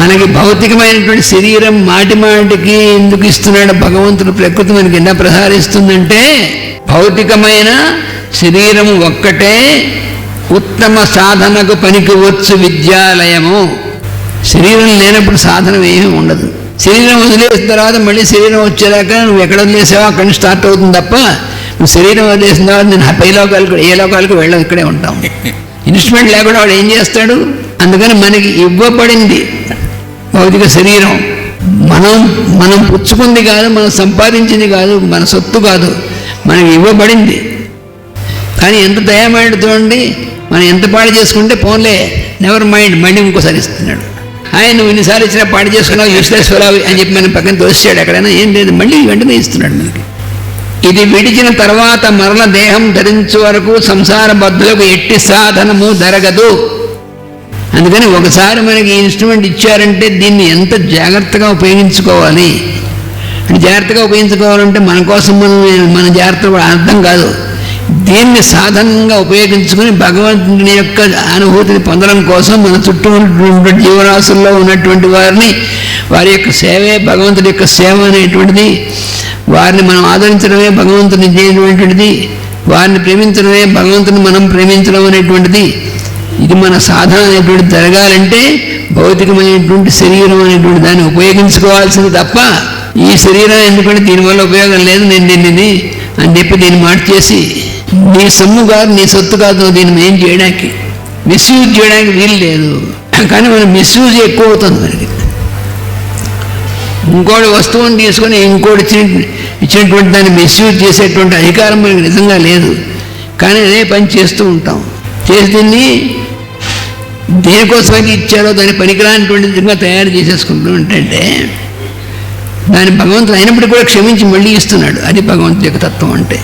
మనకి భౌతికమైనటువంటి శరీరం మాటి మాటికి ఎందుకు ఇస్తున్నాడు భగవంతుడు ప్రకృతి మనకి ఎలా ప్రసారిస్తుందంటే భౌతికమైన శరీరం ఒక్కటే ఉత్తమ సాధనకు పనికివచ్చు విద్యాలయము. శరీరం లేనప్పుడు సాధనం ఏమీ ఉండదు. శరీరం వదిలేసిన తర్వాత మళ్ళీ శరీరం వచ్చేదాకా నువ్వు ఎక్కడ వదిలేసావో అక్కడి నుంచి స్టార్ట్ అవుతుంది తప్ప నువ్వు శరీరం వదిలేసిన తర్వాత నేను పై లోకాలకు ఏ లోకాలకు వెళ్ళదు ఇక్కడే ఉంటాం. ఇన్స్ట్రుమెంట్ లేకుండా వాడు ఏం చేస్తాడు? అందుకని మనకి ఇవ్వబడింది భౌతిక శరీరం. మనం మనం పుచ్చుకుంది కాదు మనం సంపాదించింది కాదు మన సొత్తు కాదు మనకి ఇవ్వబడింది. కానీ ఎంత దయమైండ్ చూడండి మనం ఎంత పాడు చేసుకుంటే పోన్లే నెవర్ మైండ్ మళ్ళీ ఇంకోసారి ఇస్తున్నాడు. ఆయన నువ్వు ఇన్నిసార్లు ఇచ్చినా పాడు చేసుకున్నావు యూస్లెస్వరావు అని చెప్పి మనం పక్కన తోసాడు ఎక్కడైనా ఏం లేదు మళ్ళీ వెంటనే ఇస్తున్నాడు మనకి. ఇది విడిచిన తర్వాత మరల దేహం ధరించు వరకు సంసార బద్దులకు ఎట్టి సాధనము జరగదు. అందుకని ఒకసారి మనకి ఇన్స్ట్రుమెంట్ ఇచ్చారంటే దీన్ని ఎంత జాగ్రత్తగా ఉపయోగించుకోవాలి? అంటే జాగ్రత్తగా ఉపయోగించుకోవాలంటే మన కోసం మనం మన జాగ్రత్త కూడా అర్థం కాదు. దీన్ని సాధనంగా ఉపయోగించుకుని భగవంతుని యొక్క అనుభూతిని పొందడం కోసం మన చుట్టూ ఉన్నటువంటి జీవరాశుల్లో ఉన్నటువంటి వారిని వారి యొక్క సేవే భగవంతుడి యొక్క సేవ అనేటువంటిది వారిని మనం ఆదరించడమే భగవంతుని చేయటువంటిది వారిని ప్రేమించడమే భగవంతుని మనం ప్రేమించడం అనేటువంటిది ఇది మన సాధన అనేటువంటి జరగాలంటే భౌతికమైనటువంటి శరీరం అనేటువంటి దాన్ని ఉపయోగించుకోవాల్సింది తప్ప ఈ శరీరం ఎందుకంటే దీనివల్ల ఉపయోగం లేదు నేను దీనిని అని చెప్పి దీన్ని మార్చేసి నీ సొమ్ము కాదు నీ సొత్తు కాదు దీన్ని ఏం చేయడానికి మిస్యూజ్ చేయడానికి వీలు లేదు. కానీ మనం మిస్యూజ్ ఎక్కువ అవుతుంది మనకి. ఇంకోటి వస్తువుని తీసుకొని ఇంకోటి ఇచ్చిన ఇచ్చినటువంటి దాన్ని మిస్యూజ్ చేసేటువంటి అధికారం మనకి నిజంగా లేదు. కానీ అదే పని చేస్తూ ఉంటాం. చేసి దీన్ని దేనికోసమైతే ఇచ్చాడో దాని పనికిరానటువంటి విధంగా తయారు చేసేసుకుంటూ ఉంటే దాని భగవంతుడు అయినప్పటికీ కూడా క్షమించి మళ్ళీ ఇస్తున్నాడు. అది భగవంతుడి యొక్క తత్వం అంటే.